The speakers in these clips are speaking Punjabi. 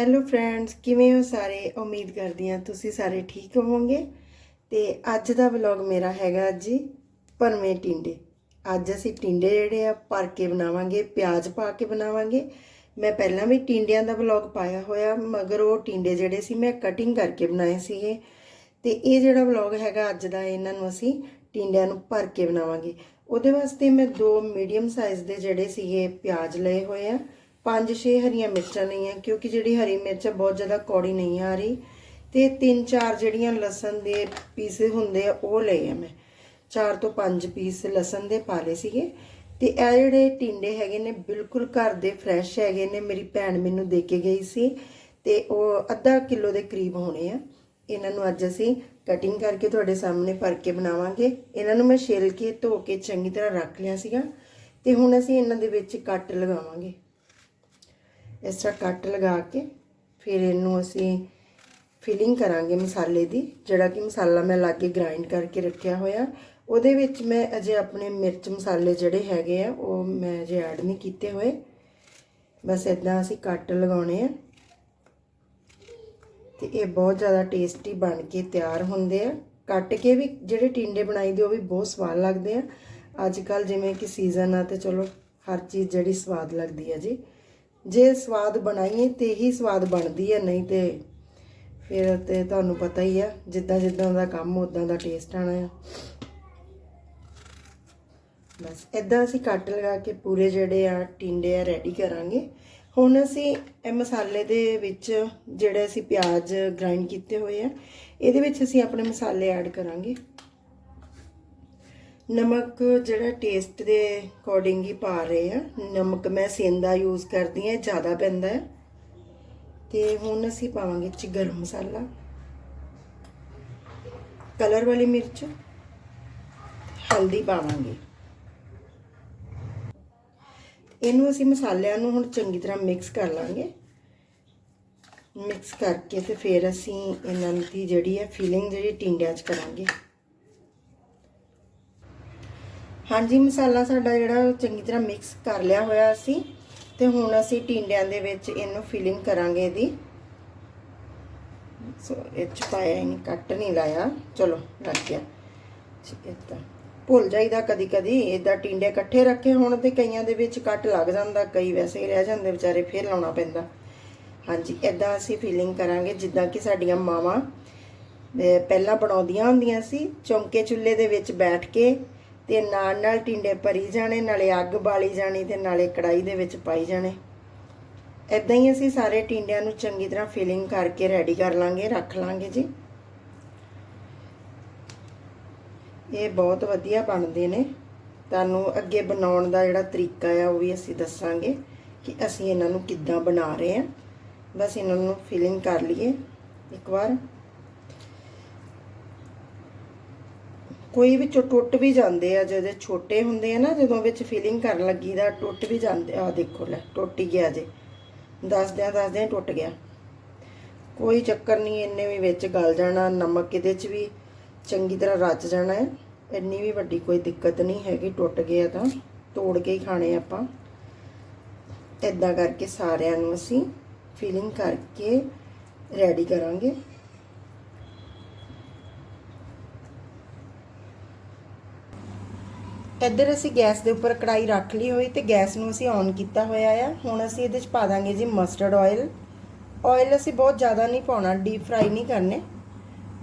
ਹੈਲੋ ਫਰੈਂਡਸ ਕਿਵੇਂ ਹੋ ਸਾਰੇ? ਉਮੀਦ ਕਰਦੀ ਹਾਂ ਤੁਸੀਂ ਸਾਰੇ ਠੀਕ ਹੋਵੋਗੇ। ਤੇ ਅੱਜ ਦਾ ਵਲੌਗ ਮੇਰਾ ਹੈਗਾ ਜੀ ਭਰਵੇਂ ਟਿੰਡੇ। ਅੱਜ ਅਸੀਂ ਟਿੰਡੇ ਜਿਹੜੇ ਆ ਭਰ ਕੇ ਬਣਾਵਾਂਗੇ, ਪਿਆਜ਼ ਪਾ ਕੇ ਬਣਾਵਾਂਗੇ। ਮੈਂ ਪਹਿਲਾਂ ਵੀ ਟਿੰਡਿਆਂ ਦਾ ਵਲੌਗ ਪਾਇਆ ਹੋਇਆ, ਮਗਰ ਉਹ ਟਿੰਡੇ ਜਿਹੜੇ ਸੀ ਮੈਂ ਕਟਿੰਗ ਕਰਕੇ ਬਣਾਏ ਸੀਗੇ। ਤੇ ਇਹ ਜਿਹੜਾ ਵਲੌਗ ਹੈਗਾ ਅੱਜ ਦਾ, ਇਹਨਾਂ ਨੂੰ ਅਸੀਂ ਟਿੰਡਿਆਂ ਨੂੰ ਭਰ ਕੇ ਬਣਾਵਾਂਗੇ। ਉਹਦੇ ਵਾਸਤੇ ਮੈਂ ਦੋ ਮੀਡੀਅਮ ਸਾਈਜ਼ ਦੇ ਜਿਹੜੇ ਸੀਗੇ ਪਿਆਜ਼ ਲਏ ਹੋਏ ਆ। ਪੰਜ ਛੇ ਹਰੀਆਂ ਮਿਰਚਾਂ ਲਈਆਂ ਕਿਉਂਕਿ ਜਿਹੜੀ ਹਰੀ ਮਿਰਚ ਆ, ਬਹੁਤ ਜ਼ਿਆਦਾ ਕੌੜੀ ਨਹੀਂ ਆ ਰਹੀ ਤੇ ਤਿੰਨ ਚਾਰ ਜਿਹੜੀਆਂ ਲਸਣ ਦੇ ਪੀਸ ਹੁੰਦੇ ਆ, ਉਹ ਲਏ ਆ ਮੈਂ। ਚਾਰ ਤੋਂ ਪੰਜ ਪੀਸ ਲਸਣ ਦੇ ਪਾ ਲਏ ਸੀਗੇ। ਤੇ ਇਹ ਜਿਹੜੇ ਟਿੰਡੇ ਹੈਗੇ ਨੇ, ਬਿਲਕੁਲ ਘਰ ਦੇ ਫਰੈਸ਼ ਹੈਗੇ ਨੇ, ਮੇਰੀ ਭੈਣ ਮੈਨੂੰ ਦੇ ਕੇ ਗਈ ਸੀ। ਤੇ ਉਹ ਅੱਧਾ ਕਿਲੋ ਦੇ ਕਰੀਬ ਹੋਣੇ ਆ। ਇਹਨਾਂ ਨੂੰ ਅੱਜ ਅਸੀਂ ਕਟਿੰਗ ਕਰਕੇ ਤੁਹਾਡੇ ਸਾਹਮਣੇ ਭਰ ਕੇ ਬਣਾਵਾਂਗੇ। ਇਹਨਾਂ ਨੂੰ ਮੈਂ ਛਿੱਲ ਕੇ, ਧੋ ਕੇ ਚੰਗੀ ਤਰ੍ਹਾਂ ਰੱਖ ਲਿਆ ਸੀਗਾ। ਤੇ ਹੁਣ ਅਸੀਂ ਇਹਨਾਂ ਦੇ ਵਿੱਚ ਕੱਟ ਲਗਾਵਾਂਗੇ। ਇਸ ਤਰ੍ਹਾਂ ਕੱਟ ਲਗਾ ਕੇ ਫਿਰ ਇਹਨੂੰ ਅਸੀਂ ਫਿਲਿੰਗ ਕਰਾਂਗੇ ਮਸਾਲੇ ਦੀ, ਜਿਹੜਾ ਕਿ ਮਸਾਲਾ ਮੈਂ ਲਾਗੇ ਗ੍ਰਾਈਂਡ ਕਰਕੇ ਰੱਖਿਆ ਹੋਇਆ। ਉਹਦੇ ਵਿੱਚ ਮੈਂ ਅਜੇ ਆਪਣੇ ਮਿਰਚ ਮਸਾਲੇ ਜਿਹੜੇ ਹੈਗੇ ਆ, ਉਹ ਮੈਂ ਅਜੇ ਐਡ ਨਹੀਂ ਕੀਤੇ ਹੋਏ। ਬਸ ਇਦਾਂ ਅਸੀਂ ਕੱਟ ਲਗਾਉਣੇ ਆ। ਤੇ ਇਹ ਬਹੁਤ ਜ਼ਿਆਦਾ ਟੇਸਟੀ ਬਣ ਕੇ ਤਿਆਰ ਹੁੰਦੇ ਆ। ਕੱਟ ਕੇ ਵੀ ਜਿਹੜੇ ਟਿੰਡੇ ਬਣਾਈਦੇ ਉਹ ਵੀ ਬਹੁਤ ਸਵਾਦ ਲੱਗਦੇ ਆ। ਅੱਜ ਕੱਲ ਜਿਵੇਂ ਕਿ ਸੀਜ਼ਨ ਆ ਤੇ ਚਲੋ ਹਰ ਚੀਜ਼ ਜਿਹੜੀ ਸਵਾਦ ਲੱਗਦੀ ਆ ਜੀ। ਜੇ ਸਵਾਦ ਬਣਾਈਏ ਤੇ ਹੀ ਸਵਾਦ ਬਣਦੀ ਹੈ, ਨਹੀਂ ਤੇ ਫਿਰ ਤੇ ਤੁਹਾਨੂੰ ਪਤਾ ਹੀ ਆ, ਜਿੱਦਾਂ ਜਿੱਦਾਂ ਦਾ ਕੰਮ ਉਦਾਂ ਦਾ ਟੇਸਟ ਆਣਾ ਆ। ਬਸ ਇਦਾਂ ਅਸੀਂ ਕੱਟ ਲਗਾ ਕੇ ਪੂਰੇ ਜਿਹੜੇ ਆ ਟਿੰਡੇ ਆ ਰੈਡੀ ਕਰਾਂਗੇ। ਹੁਣ ਅਸੀਂ ਇਹ ਮਸਾਲੇ ਦੇ ਵਿੱਚ ਜਿਹੜੇ ਅਸੀਂ ਪਿਆਜ਼ ਗ੍ਰਾਈਂਡ ਕੀਤੇ ਹੋਏ ਆ, ਇਹਦੇ ਵਿੱਚ ਅਸੀਂ ਆਪਣੇ ਮਸਾਲੇ ਐਡ ਕਰਾਂਗੇ। ਨਮਕ ਜਿਹੜਾ ਟੇਸਟ ਦੇ ਅਕੋਰਡਿੰਗ ਹੀ ਪਾ ਰਹੇ ਆ। ਨਮਕ ਮੈਂ ਸੇਂਦਾ ਯੂਜ਼ ਕਰਦੀ ਆ ਜ਼ਿਆਦਾ ਪੈਂਦਾ ਹੈ। ਤੇ ਹੁਣ ਅਸੀਂ ਪਾਵਾਂਗੇ ਚ ਗਰਮ ਮਸਾਲਾ। ਕਲਰ ਵਾਲੀ ਮਿਰਚ, ਹਲਦੀ ਪਾਵਾਂਗੇ। ਇਹਨੂੰ ਅਸੀਂ ਮਸਾਲਿਆਂ ਨੂੰ ਹੁਣ ਚੰਗੀ ਤਰ੍ਹਾਂ ਮਿਕਸ ਕਰ ਲਾਂਗੇ। ਮਿਕਸ ਕਰਕੇ ਤੇ ਫਿਰ ਅਸੀਂ ਇਹਨਾਂ ਦੀ ਜਿਹੜੀ ਹੈ ਫੀਲਿੰਗ ਜਿਹੜੀ ਟਿੰਡਿਆਂ 'ਚ ਕਰਾਂਗੇ। ਹਾਂਜੀ, ਮਸਾਲਾ ਸਾਡਾ ਜਿਹੜਾ ਚੰਗੀ ਤਰ੍ਹਾਂ ਮਿਕਸ ਕਰ ਲਿਆ ਹੋਇਆ ਅਸੀਂ ਤੇ ਹੁਣ ਅਸੀਂ ਟਿੰਡਿਆਂ ਦੇ ਵਿੱਚ ਇਹਨੂੰ ਫਿਲਿੰਗ ਕਰਾਂਗੇ ਇਹਦੀ। ਸੋ ਇਹ ਚ ਪਾਇਆ ਹੀ ਕੱਟ ਨਹੀਂ ਲਾਇਆ। ਚਲੋ ਰੱਖ ਗਿਆ। ਇਦਾਂ ਭੁੱਲ ਜਾਈਦਾ ਕਦੀ ਕਦੀ ਇਦਾਂ ਟਿੰਡੇ ਇਕੱਠੇ ਰੱਖੇ ਹੋਣ ਤੇ ਕਈਆਂ ਦੇ ਵਿੱਚ ਕੱਟ ਲੱਗ ਜਾਂਦਾ, ਕਈ ਵੈਸੇ ਹੀ ਰਹਿ ਜਾਂਦੇ, ਵਿਚਾਰੇ ਫੇਰ ਲਾਉਣਾ ਪੈਂਦਾ। ਹਾਂਜੀ ਇਦਾਂ ਅਸੀਂ ਫੀਲਿੰਗ ਕਰਾਂਗੇ, ਜਿੱਦਾਂ ਕਿ ਸਾਡੀਆਂ ਮਾਵਾਂ ਪਹਿਲਾਂ ਬਣਾਉਂਦੀਆਂ ਹੁੰਦੀਆਂ ਸੀ ਚੌਂਕੇ ਚੁੱਲ੍ਹੇ ਦੇ ਵਿੱਚ ਬੈਠ ਕੇ ਤੇ ਨਾਲ ਨਾਲ ਟਿੰਡੇ ਭਰੀ ਜਾਣੇ, ਨਾਲੇ ਅੱਗ ਬਾਲੀ ਜਾਣੀ ਤੇ ਨਾਲੇ ਕੜਾਈ ਦੇ ਵਿੱਚ ਪਾਈ ਜਾਣੇ। ਇਦਾਂ ਹੀ ਅਸੀਂ ਸਾਰੇ ਟਿੰਡਿਆਂ ਨੂੰ ਚੰਗੀ ਤਰ੍ਹਾਂ ਫਿਲਿੰਗ ਕਰਕੇ ਰੈਡੀ ਕਰ ਲਾਂਗੇ, ਰੱਖ ਲਾਂਗੇ ਜੀ। ਇਹ ਬਹੁਤ ਵਧੀਆ ਬਣਦੇ ਨੇ। ਤੁਹਾਨੂੰ ਅੱਗੇ ਬਣਾਉਣ ਦਾ ਜਿਹੜਾ ਤਰੀਕਾ ਆ, ਉਹ ਵੀ ਅਸੀਂ ਦੱਸਾਂਗੇ ਕਿ ਅਸੀਂ ਇਹਨਾਂ ਨੂੰ ਕਿੱਦਾਂ ਬਣਾ ਰਹੇ ਆ। ਬਸ ਇਹਨਾਂ ਨੂੰ ਫਿਲਿੰਗ ਕਰ ਲਈਏ। ਇੱਕ ਵਾਰ ਕੋਈ ਵਿੱਚੋਂ ਟੁੱਟ ਵੀ ਜਾਂਦੇ ਆ, ਜਦੋਂ ਛੋਟੇ ਹੁੰਦੇ ਆ ਨਾ, ਜਦੋਂ ਵਿੱਚ ਫਿਲਿੰਗ ਕਰਨ ਲੱਗੀ ਦਾ, ਟੁੱਟ ਵੀ ਜਾਂਦੇ ਆ ਦੇਖੋ ਲੈ, ਟੁੱਟ ਹੀ ਗਿਆ ਜੇ। ਦੱਸਦਿਆਂ ਦੱਸਦਿਆਂ ਟੁੱਟ ਗਿਆ। ਕੋਈ ਚੱਕਰ ਨਹੀਂ, ਇੰਨੇ ਵੀ ਵਿੱਚ ਗਲ ਜਾਣਾ, ਨਮਕ ਇਹਦੇ 'ਚ ਵੀ ਚੰਗੀ ਤਰ੍ਹਾਂ ਰਚ ਜਾਣਾ ਹੈ। ਇੰਨੀ ਵੀ ਵੱਡੀ ਕੋਈ ਦਿੱਕਤ ਨਹੀਂ ਹੈਗੀ, ਟੁੱਟ ਗਿਆ ਤਾਂ। ਤੋੜ ਕੇ ਹੀ ਖਾਣੇ ਆਪਾਂ। ਇਦਾਂ ਕਰਕੇ ਸਾਰਿਆਂ ਨੂੰ ਅਸੀਂ ਫਿਲਿੰਗ ਕਰਕੇ ਰੈਡੀ ਕਰਾਂਗੇ। ਇੱਧਰ ਅਸੀਂ ਗੈਸ ਦੇ ਉੱਪਰ ਕੜਾਈ ਰੱਖ ਲਈ ਹੋਈ ਤੇ ਗੈਸ ਨੂੰ ਅਸੀਂ ਔਨ ਕੀਤਾ ਹੋਇਆ ਆ। ਹੁਣ ਅਸੀਂ ਇਹਦੇ 'ਚ ਪਾ ਦਾਂਗੇ ਜੀ ਮਸਟਰਡ ਆਇਲ ਆਇਲ ਅਸੀਂ ਬਹੁਤ ਜ਼ਿਆਦਾ ਨਹੀਂ ਪਾਉਣਾ ਡੀਪ ਫਰਾਈ ਨਹੀਂ ਕਰਨੇ।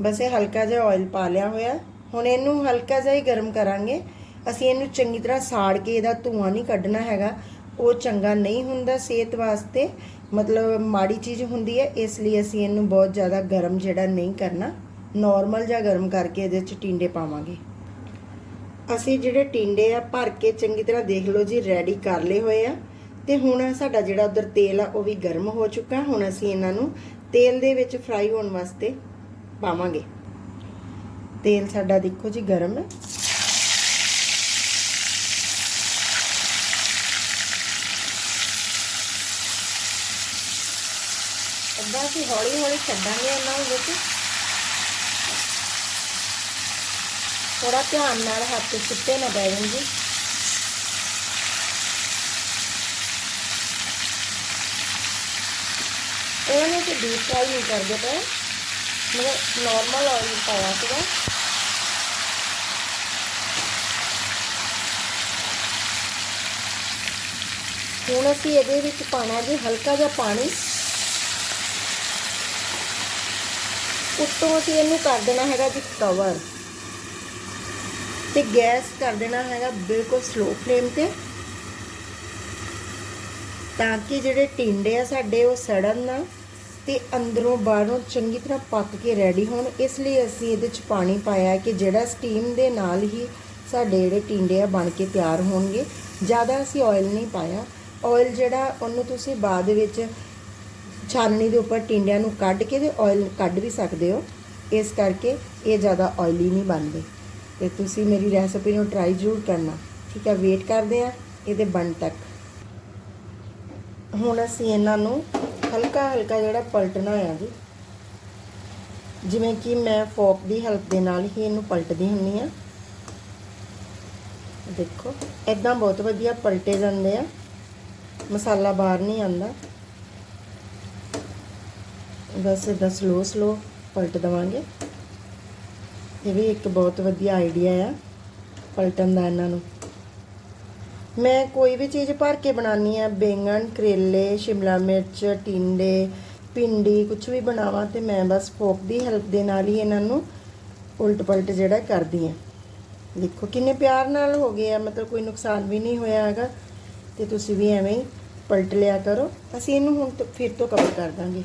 ਬਸ ਇਹ ਹਲਕਾ ਜਿਹਾ ਆਇਲ ਪਾ ਲਿਆ ਹੋਇਆ। ਹੁਣ ਇਹਨੂੰ ਹਲਕਾ ਜਿਹਾ ਹੀ ਗਰਮ ਕਰਾਂਗੇ। ਅਸੀਂ ਇਹਨੂੰ ਚੰਗੀ ਤਰ੍ਹਾਂ ਸਾੜ ਕੇ ਇਹਦਾ ਧੂਆਂ ਨਹੀਂ ਕੱਢਣਾ ਹੈਗਾ। ਉਹ ਚੰਗਾ ਨਹੀਂ ਹੁੰਦਾ ਸਿਹਤ ਵਾਸਤੇ। ਮਤਲਬ ਮਾੜੀ ਚੀਜ਼ ਹੁੰਦੀ ਹੈ, ਇਸ ਲਈ ਅਸੀਂ ਇਹਨੂੰ ਬਹੁਤ ਜ਼ਿਆਦਾ ਗਰਮ ਜਿਹੜਾ ਨਹੀਂ ਕਰਨਾ। ਨਾਰਮਲ ਜਿਹਾ ਗਰਮ ਕਰਕੇ ਇਹਦੇ 'ਚ ਟਿੰਡੇ ਪਾਵਾਂਗੇ। ਅਸੀਂ ਜਿਹੜੇ ਟਿੰਡੇ ਆ, ਭਰ ਕੇ ਚੰਗੀ ਤਰ੍ਹਾਂ ਦੇਖ ਲਓ ਜੀ ਰੈਡੀ ਕਰ ਲਏ ਹੋਏ ਆ। ਤੇ ਹੁਣ ਸਾਡਾ ਜਿਹੜਾ ਉਧਰ ਤੇਲ ਆ, ਉਹ ਵੀ ਗਰਮ ਹੋ ਚੁੱਕਾ। ਹੁਣ ਅਸੀਂ ਇਹਨਾਂ ਨੂੰ ਤੇਲ ਦੇ ਵਿੱਚ ਫਰਾਈ ਹੋਣ ਵਾਸਤੇ ਪਾਵਾਂਗੇ। ਤੇਲ ਸਾਡਾ ਦੇਖੋ ਜੀ ਗਰਮ। ਹੈ ਅੱਧਾ ਅਸੀਂ ਹੌਲੀ ਹੌਲੀ ਛੱਡਾਂਗੇ ਇਹਨਾਂ ਨੂੰ ਵਿੱਚ। ਥੋੜਾ ਧਿਆਨ ਨਾਲ ਹੱਥ ਚਿੱਟੇ ਨਾ ਪੈ ਜਾਣ ਜੀ ਇਹਨਾਂ ਨੂੰ ਤੇ ਡੀਪ ਫਰਾਈ ਨਹੀਂ ਕਰਦੇ ਪਏ ਮਤਲਬ ਨਾਰਮਲ ਆਇਲ ਪਾਇਆ ਸੀਗਾ ਹੁਣ ਅਸੀਂ ਇਹਦੇ ਵਿੱਚ ਪਾਣਾ ਜੀ ਹਲਕਾ ਜਿਹਾ ਪਾਣੀ। ਉੱਤੋਂ ਅਸੀਂ ਇਹਨੂੰ ਕਰ ਦੇਣਾ ਹੈਗਾ ਜੀ ਕਵਰ ਤੇ ਗੈਸ ਕਰ ਦੇਣਾ ਹੈਗਾ ਬਿਲਕੁਲ ਸਲੋ ਫਲੇਮ ਤੇ। ਤਾਂ ਕਿ ਜਿਹੜੇ ਟਿੰਡੇ ਆ ਸਾਡੇ ਉਹ ਸੜਨ ਨਾ ਤੇ ਅੰਦਰੋਂ ਬਾਹਰੋਂ ਚੰਗੀ ਤਰ੍ਹਾਂ ਪੱਕ ਕੇ ਰੈਡੀ ਹੋਣ। ਇਸ ਲਈ ਅਸੀਂ ਇਹਦੇ ਚ ਪਾਣੀ ਪਾਇਆ ਕਿ ਜਿਹੜਾ ਸਟੀਮ ਦੇ ਨਾਲ ਹੀ ਸਾਡੇ ਜਿਹੜੇ ਟਿੰਡੇ ਆ ਬਣ ਕੇ ਤਿਆਰ ਹੋਣਗੇ। ਜ਼ਿਆਦਾ ਅਸੀਂ ਆਇਲ ਨਹੀਂ ਪਾਇਆ। ਆਇਲ ਜਿਹੜਾ ਉਹਨੂੰ ਤੁਸੀਂ ਬਾਅਦ ਵਿੱਚ ਛਾਨਣੀ ਦੇ ਉੱਪਰ ਟਿੰਡਿਆਂ ਨੂੰ ਕੱਢ ਕੇ ਤੇ ਆਇਲ ਕੱਢ ਵੀ ਸਕਦੇ ਹੋ। ਇਸ ਕਰਕੇ ਇਹ ਜ਼ਿਆਦਾ ਆਇਲੀ ਨਹੀਂ ਬਣਦੇ। ਤੇ ਤੁਸੀਂ ਮੇਰੀ ਰੈਸਪੀ ਨੂੰ ਟਰਾਈ ਜ਼ਰੂਰ ਕਰਨਾ। ਠੀਕ ਹੈ ਵੇਟ ਕਰਦੇ ਆ ਇਹਦੇ ਬਣ ਤੱਕ। ਹੁਣ ਅਸੀਂ ਇਹਨਾਂ ਨੂੰ ਹਲਕਾ ਹਲਕਾ ਜਿਹੜਾ ਪਲਟਣਾ ਆ ਜੀ, ਜਿਵੇਂ ਕਿ ਮੈਂ ਫੋਕ ਦੀ ਹੈਲਪ ਦੇ ਨਾਲ ਹੀ ਇਹਨੂੰ ਪਲਟਦੀ ਹੁੰਨੀ ਆ ਦੇਖੋ ਇਦਾਂ ਬਹੁਤ ਵਧੀਆ ਪਲਟੇ ਜਾਂਦੇ ਆ। ਮਸਾਲਾ ਬਾਹਰ ਨਹੀਂ ਆਉਂਦਾ। ਬਸ ਇਦਾਂ ਸਲੋ ਸਲੋ ਪਲਟ ਦਵਾਂਗੇ। ਇਹ ਵੀ ਇੱਕ ਬਹੁਤ ਵਧੀਆ ਆਈਡੀਆ ਆ, ਪਲਟਣ ਦਾ ਇਹਨਾਂ ਨੂੰ। ਮੈਂ ਕੋਈ ਵੀ ਚੀਜ਼ ਭਰ ਕੇ ਬਣਾਉਣੀ ਆ ਬੈਂਗਣ, ਕਰੇਲੇ, ਸ਼ਿਮਲਾ ਮਿਰਚ, ਟਿੰਡੇ ਪਿੰਡੀ ਕੁਝ ਵੀ ਬਣਾਵਾਂ ਤੇ ਮੈਂ ਬਸ ਫੋਕ ਦੀ ਹੈਲਪ ਦੇ ਨਾਲ ਹੀ ਇਹਨਾਂ ਨੂੰ ਉਲਟ ਪਲਟ ਜਿਹੜਾ ਕਰਦੀ ਆ ਦੇਖੋ ਕਿੰਨੇ ਪਿਆਰ ਨਾਲ ਹੋ ਗਏ ਆ, ਮਤਲਬ ਕੋਈ ਨੁਕਸਾਨ ਵੀ ਨਹੀਂ ਹੋਇਆ ਹੈਗਾ, ਤੇ ਤੁਸੀਂ ਵੀ ਐਵੇਂ ਹੀ ਪਲਟ ਲਿਆ ਕਰੋ। ਅਸੀਂ ਇਹਨੂੰ ਹੁਣ ਫਿਰ ਤੋਂ ਕਵਰ ਕਰ ਦਾਂਗੇ।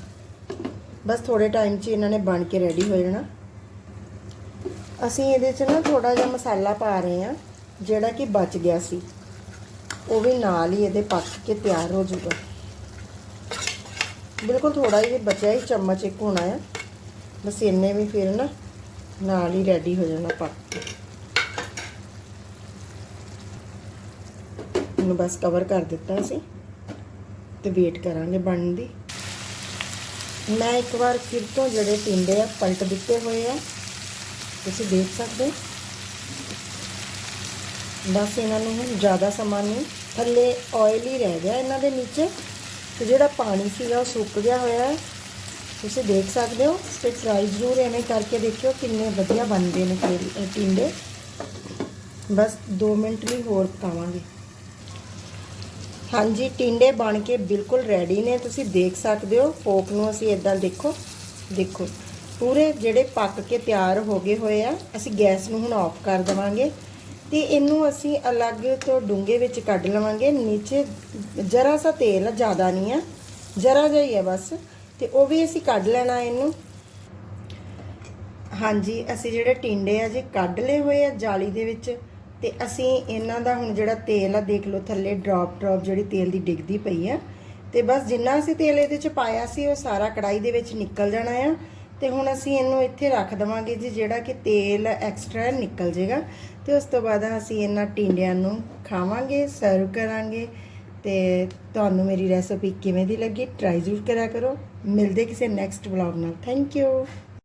ਬਸ ਥੋੜੇ ਟਾਈਮ 'ਚ ਇਹਨਾਂ ਨੇ ਬਣ ਕੇ ਰੈਡੀ ਹੋ ਜਾਣਾ। ਅਸੀਂ ਇਹਦੇ 'ਚ ਨਾ ਥੋੜਾ ਜਿਹਾ ਮਸਾਲਾ ਪਾ ਰਹੇ ਹਾਂ, ਜਿਹੜਾ ਕਿ ਬਚ ਗਿਆ ਸੀ। ਉਹ ਵੀ ਨਾਲ ਹੀ ਇਹਦੇ ਪੱਕ ਕੇ ਤਿਆਰ ਹੋ ਜੂਗਾ ਬਿਲਕੁਲ ਥੋੜਾ ਹੀ ਬਚਿਆ ਹੀ ਚਮਚ ਇੱਕ ਹੋਣਾ ਆ। ਬਸ ਇੰਨੇ ਵੀ ਫਿਰ ਨਾ ਨਾਲ ਹੀ ਰੈਡੀ ਹੋ ਜਾਣਾ ਪੱਕ ਕੇ। ਇਹਨੂੰ ਬਸ ਕਵਰ ਕਰ ਦਿੱਤਾ ਅਸੀਂ ਤੇ ਵੇਟ ਕਰਾਂਗੇ ਬਣਨ ਦੀ। ਮੈਂ ਇੱਕ ਵਾਰ ਫਿਰ ਤੋਂ ਜਿਹੜੇ ਟਿੰਡੇ ਆ ਪਲਟ ਦਿੱਤੇ ਹੋਏ ਆ। ਤੁਸੀਂ ਦੇਖ ਸਕਦੇ ਹੋ। ਬਸ ਇਹਨਾਂ ਨੂੰ ਹੁਣ ਜ਼ਿਆਦਾ ਸਮਾਂ ਨਹੀਂ, ਥੱਲੇ ਆਇਲ ਹੀ ਰਹਿ ਗਿਆ ਇਹਨਾਂ ਦੇ ਨੀਚੇ। ਤੇ ਜਿਹੜਾ ਪਾਣੀ ਸੀਗਾ ਉਹ ਸੁੱਕ ਗਿਆ ਹੋਇਆ ਹੈ। ਤੁਸੀਂ ਦੇਖ ਸਕਦੇ ਹੋ ਤੇ ਫਰਾਈ ਜ਼ਰੂਰ ਐਵੇਂ ਕਰਕੇ ਦੇਖਿਓ ਕਿੰਨੇ ਵਧੀਆ ਬਣਦੇ ਨੇ ਕਰੇਲੇ- ਟਿੰਡੇ। ਬਸ 2 ਮਿੰਟ ਲਈ ਹੋਰ ਪਕਾਵਾਂਗੇ ਹਾਂਜੀ, ਟਿੰਡੇ ਬਣ ਕੇ ਬਿਲਕੁਲ ਰੈਡੀ ਨੇ। ਤੁਸੀਂ ਦੇਖ ਸਕਦੇ ਹੋ, ਫੋਕ ਨੂੰ ਅਸੀਂ ਇਦਾਂ ਦੇਖੋ ਦੇਖੋ। ਪੂਰੇ ਜਿਹੜੇ ਪੱਕ ਕੇ ਤਿਆਰ ਹੋ ਗਏ ਹੋਏ ਆ, ਅਸੀਂ ਗੈਸ ਨੂੰ ਹੁਣ ਆਫ ਕਰ ਦੇਵਾਂਗੇ ਤੇ ਇਹਨੂੰ ਅਸੀਂ ਅਲੱਗ ਤੋਂ ਡੂੰਘੇ ਵਿੱਚ ਕੱਢ ਲਵਾਂਗੇ, ਨੀਚੇ ਜਰਾ ਸਾ ਤੇਲ ਆ ਜ਼ਿਆਦਾ ਨਹੀਂ ਆ, ਜਰਾ ਜਿਹਾ ਹੀ ਆ ਬਸ, ਤੇ ਉਹ ਵੀ ਅਸੀਂ ਕੱਢ ਲੈਣਾ ਇਹਨੂੰ। ਹਾਂਜੀ, ਅਸੀਂ ਜਿਹੜੇ ਟਿੰਡੇ ਆ ਜੀ ਕੱਢ ਲਏ ਹੋਏ ਆ ਜਾਲੀ ਦੇ ਵਿੱਚ, ਤੇ ਅਸੀਂ ਇਹਨਾਂ ਦਾ ਹੁਣ ਜਿਹੜਾ ਤੇਲ ਆ, ਦੇਖ ਲਓ ਥੱਲੇ ਡ੍ਰੌਪ ਡ੍ਰੌਪ ਜਿਹੜੀ ਤੇਲ ਦੀ ਡਿੱਗਦੀ ਪਈ ਆ, ਤੇ ਬਸ ਜਿੰਨਾ ਅਸੀਂ ਤੇਲ ਇਹਦੇ ਚ ਪਾਇਆ ਸੀ, ਉਹ ਸਾਰਾ ਕੜਾਈ ਦੇ ਵਿੱਚ ਨਿਕਲ ਜਾਣਾ ਆ ਤੇ ਹੁਣ ਅਸੀਂ ਇਹਨੂੰ ਇੱਥੇ ਰੱਖ ਦਵਾਂਗੇ ਜੀ, ਜਿਹੜਾ ਕਿ ਤੇਲ ਐਕਸਟਰਾ ਨਿਕਲ ਜੇਗਾ। ਤੇ ਉਸ ਤੋਂ ਬਾਅਦ ਅਸੀਂ ਇਹਨਾਂ ਟਿੰਡਿਆਂ ਨੂੰ ਖਾਵਾਂਗੇ ਸਰਵ ਕਰਾਂਗੇ। ਤੇ ਤੁਹਾਨੂੰ ਮੇਰੀ ਰੈਸਪੀ ਕਿਵੇਂ ਦੀ ਲੱਗੀ ਟਰਾਈ ਜ਼ਰੂਰ ਕਰਿਆ ਕਰੋ। ਮਿਲਦੇ ਕਿਸੇ ਨੈਕਸਟ ਵਲੌਗ ਨਾਲ। Thank you